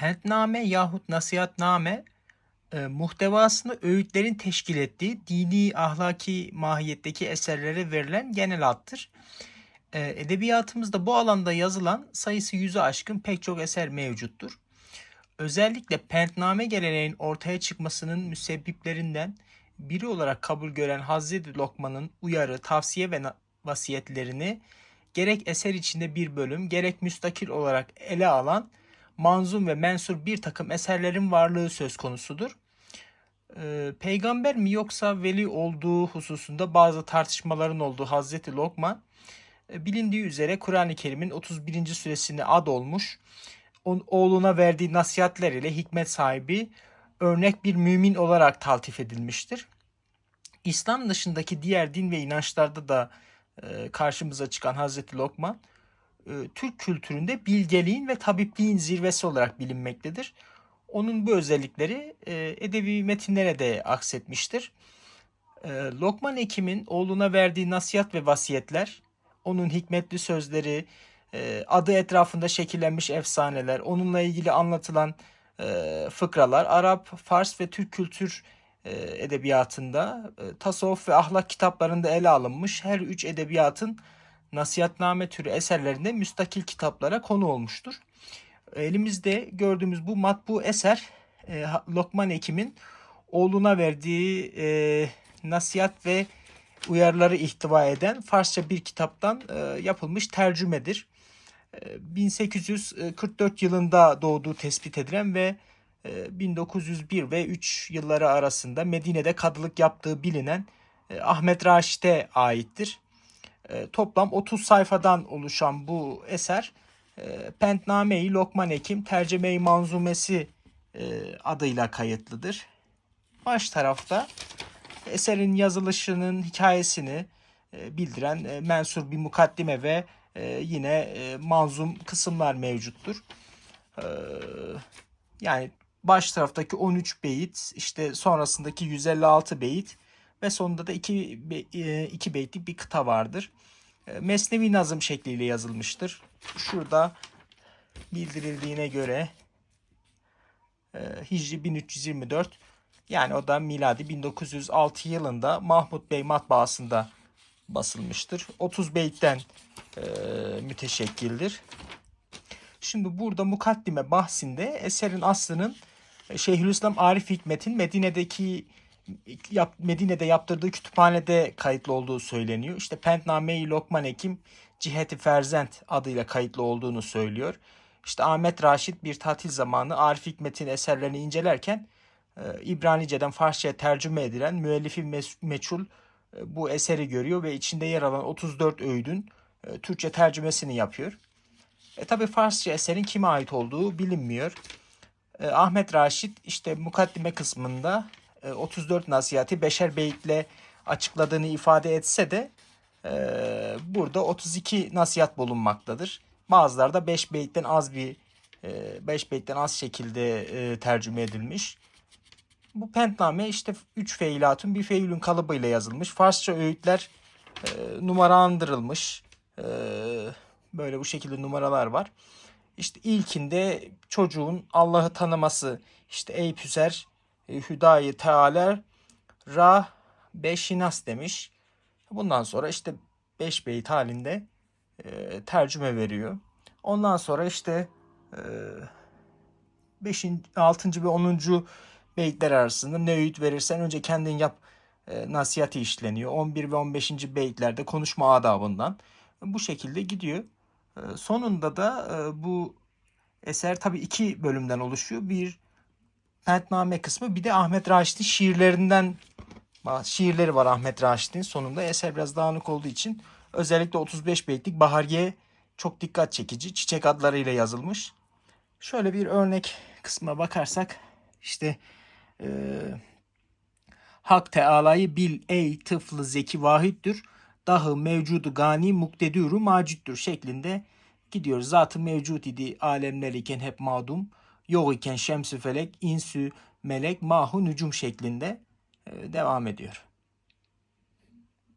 Pentname yahut nasihatname e, muhtevasını öğütlerin teşkil ettiği dini ahlaki mahiyetteki eserlere verilen genel addır. E, edebiyatımızda bu alanda yazılan sayısı yüzü aşkın pek çok eser mevcuttur. Özellikle pentname geleneğin ortaya çıkmasının müsebbiplerinden biri olarak kabul gören Hazreti Lokman'ın uyarı, tavsiye ve vasiyetlerini gerek eser içinde bir bölüm gerek müstakil olarak ele alan manzum ve mensur bir takım eserlerin varlığı söz konusudur. Ee, peygamber mi yoksa veli olduğu hususunda bazı tartışmaların olduğu Hazreti Lokman e, bilindiği üzere Kur'an-ı Kerim'in 31. süresine ad olmuş. On, oğluna verdiği nasihatler ile hikmet sahibi örnek bir mümin olarak taltif edilmiştir. İslam dışındaki diğer din ve inançlarda da e, karşımıza çıkan Hazreti Lokman Türk kültüründe bilgeliğin ve tabipliğin zirvesi olarak bilinmektedir. Onun bu özellikleri e, edebi metinlere de aksetmiştir. E, Lokman Hekim'in oğluna verdiği nasihat ve vasiyetler, onun hikmetli sözleri, e, adı etrafında şekillenmiş efsaneler, onunla ilgili anlatılan e, fıkralar, Arap, Fars ve Türk kültür e, edebiyatında, e, tasavvuf ve ahlak kitaplarında ele alınmış her üç edebiyatın nasihatname türü eserlerinde müstakil kitaplara konu olmuştur. Elimizde gördüğümüz bu matbu eser e, Lokman Hekim'in oğluna verdiği e, nasihat ve uyarıları ihtiva eden Farsça bir kitaptan e, yapılmış tercümedir. E, 1844 yılında doğduğu tespit edilen ve e, 1901 ve 3 yılları arasında Medine'de kadılık yaptığı bilinen Ahmet Raşit'e aittir. E, toplam 30 sayfadan oluşan bu eser e, Pentname-i Lokman Hekim Tercüme-i Manzumesi e, adıyla kayıtlıdır. Baş tarafta eserin yazılışının hikayesini bildiren mensur bir mukaddime ve yine manzum kısımlar mevcuttur. Yani baş taraftaki 13 beyit, işte sonrasındaki 156 beyit ve sonunda da 2 2 beyitlik bir kıta vardır. E, Mesnevi nazım şekliyle yazılmıştır. Şurada bildirildiğine göre e, Hicri 1324 yani o da miladi 1906 yılında Mahmut Bey matbaasında basılmıştır. 30 beytten e, müteşekkildir. Şimdi burada mukaddime bahsinde eserin aslının e, Şeyhülislam Arif Hikmet'in Medine'deki yap, Medine'de yaptırdığı kütüphanede kayıtlı olduğu söyleniyor. İşte Pentname-i Lokman Hekim Ciheti Ferzent adıyla kayıtlı olduğunu söylüyor. İşte Ahmet Raşit bir tatil zamanı Arif Hikmet'in eserlerini incelerken e, İbranice'den Farsça'ya tercüme edilen müellifi mes- meçhul e, bu eseri görüyor ve içinde yer alan 34 öğüdün e, Türkçe tercümesini yapıyor. E tabi Farsça eserin kime ait olduğu bilinmiyor. Ahmet Raşit işte mukaddime kısmında 34 nasihati beşer beyitle açıkladığını ifade etse de e, burada 32 nasihat bulunmaktadır. Bazıları da 5 beyitten az bir 5 beyitten az şekilde e, tercüme edilmiş. Bu pentname işte 3 feilatun bir feilün kalıbıyla yazılmış. Farsça öğütler e, numaralandırılmış. E, böyle bu şekilde numaralar var. İşte ilkinde çocuğun Allah'ı tanıması. İşte ey püser e, hüdayi teala ra beşinas demiş. Bundan sonra işte 5 beyt halinde e, tercüme veriyor. Ondan sonra işte 5. 6. ve 10. beytler arasında ne öğüt verirsen önce kendin yap e, nasihati işleniyor. 11 ve 15. beytlerde konuşma adabından bu şekilde gidiyor. E, sonunda da e, bu eser tabii iki bölümden oluşuyor. Bir Pentname kısmı bir de Ahmet Raşit'in şiirlerinden şiirleri var Ahmet Raşit'in sonunda. Eser biraz dağınık olduğu için özellikle 35 beytlik Bahariye çok dikkat çekici. Çiçek adlarıyla yazılmış. Şöyle bir örnek kısmına bakarsak işte e, Hak Teala'yı bil ey tıflı zeki vahittir. Dahı mevcudu gani muktedürü macittir şeklinde gidiyor. Zatı mevcut idi alemler iken hep madum. Yok iken şemsü felek, insü, melek, mahu, nücum şeklinde e, devam ediyor.